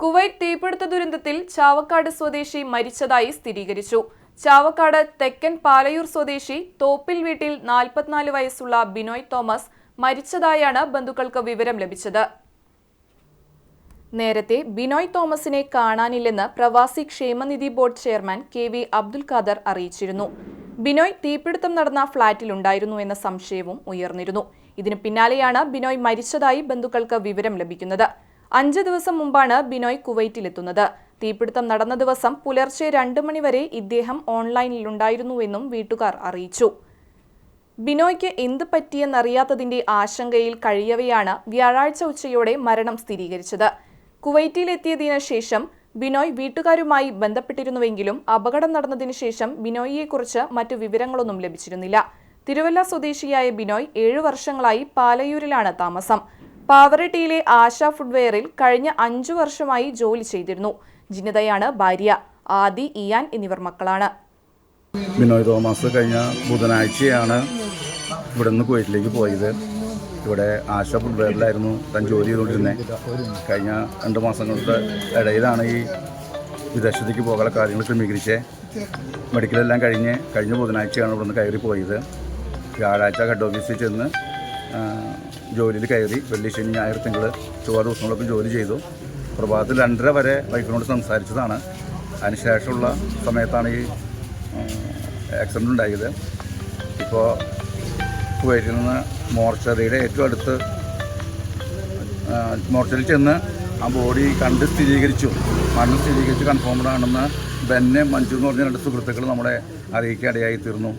Kuwait തീപിടുത്ത ദുരന്തത്തിൽ ചാവക്കാട് സ്വദേശി മരിച്ചതായി സ്ഥിരീകരിച്ചു. ചാവക്കാട് തെക്കൻ പാലയൂർ സ്വദേശി തോപ്പിൽ വീട്ടിൽ നാൽപ്പത്തിനാല് വയസ്സുള്ള ബിനോയ് തോമസ് മരിച്ചതായാണ് ബന്ധുക്കൾക്ക് വിവരം ലഭിച്ചത്. നേരത്തെ ബിനോയ് തോമസിനെ കാണാനില്ലെന്ന് പ്രവാസി ക്ഷേമനിധി board chairman K V Abdul Khader അറിയിച്ചിരുന്നു. ബിനോയ് തീപിടുത്തം നടന്ന ഫ്ളാറ്റിലുണ്ടായിരുന്നു എന്ന സംശയവും ഉയർന്നിരുന്നു. ഇതിന് പിന്നാലെയാണ് ബിനോയ് മരിച്ചതായി ബന്ധുക്കൾക്ക് വിവരം ലഭിക്കുന്നത്. അഞ്ച് ദിവസം മുമ്പാണ് ബിനോയ് കുവൈറ്റിലെത്തുന്നത്. തീപിടുത്തം നടന്ന ദിവസം പുലർച്ചെ രണ്ട് മണിവരെ ഇദ്ദേഹം ഓൺലൈനിലുണ്ടായിരുന്നുവെന്നും വീട്ടുകാർ അറിയിച്ചു. ബിനോയ്ക്ക് എന്ത് പറ്റിയെന്നറിയാത്തതിന്റെ ആശങ്കയിൽ കഴിയവെയാണ് വ്യാഴാഴ്ച ഉച്ചയോടെ മരണം സ്ഥിരീകരിച്ചത്. കുവൈറ്റിലെത്തിയതിന് ശേഷം ബിനോയ് വീട്ടുകാരുമായി ബന്ധപ്പെട്ടിരുന്നുവെങ്കിലും അപകടം നടന്നതിനു ശേഷം ബിനോയിയെക്കുറിച്ച് മറ്റു വിവരങ്ങളൊന്നും ലഭിച്ചിരുന്നില്ല. തിരുവല്ല സ്വദേശിയായ ബിനോയ് ഏഴു വർഷങ്ങളായി പാലയൂരിലാണ് താമസം. പാവറട്ടിയിലെ ആശ ഫുഡ്വെയറിൽ കഴിഞ്ഞ അഞ്ചു വർഷമായി ജോലി ചെയ്തിരുന്നു. ജിനിതയാണ് ഭാര്യ. ആദി ഇയാൻ എന്നിവർ മക്കളാണ്. ബിനോയ് തോമസ് കഴിഞ്ഞ ബുധനാഴ്ചയാണ് ഇവിടെ നിന്ന് കുവൈറ്റിലേക്ക് പോയത്. ഇവിടെ ആശ ഫുഡ്വെയറിലായിരുന്നു താൻ ജോലി ചെയ്തുകൊണ്ടിരുന്നത് കഴിഞ്ഞ രണ്ട് മാസങ്ങളുടെ ഇടയിലാണ് ഈ വിദേശത്തേക്ക് പോകാനുള്ള കാര്യങ്ങൾ ക്രമീകരിച്ച്. മെഡിക്കലെല്ലാം കഴിഞ്ഞ് കഴിഞ്ഞ ബുധനാഴ്ചയാണ് ഇവിടെ നിന്ന് കയറി പോയത്. വ്യാഴാഴ്ച ഹെഡ് ഓഫീസിൽ ചെന്ന് ജോലിയിൽ കയറി വെള്ളി ശനി ഞായർ തിങ്കൾ ചൊവ്വാ ദിവസങ്ങളൊക്കെ ജോലി ചെയ്തു. പ്രഭാതത്തിൽ രണ്ടര വരെ വൈഫിനോട് സംസാരിച്ചതാണ്. അതിനുശേഷമുള്ള സമയത്താണ് ഈ ആക്സിഡന്റ് ഉണ്ടായത്. ഇപ്പോൾ കുവൈറ്റിൽ നിന്ന് മോർച്ചറിയുടെ ഏറ്റവും അടുത്ത് മോർച്ചറിൽ ചെന്ന് ആ ബോഡി കണ്ട് സ്ഥിരീകരിച്ചു. മണ്ണ് സ്ഥിരീകരിച്ച് കൺഫേംഡ് ആണെന്ന് ബെന്നെ മഞ്ജു എന്ന് പറഞ്ഞ രണ്ട് സുഹൃത്തുക്കൾ നമ്മളെ അറിയിക്കാനിടയായി തീർന്നു.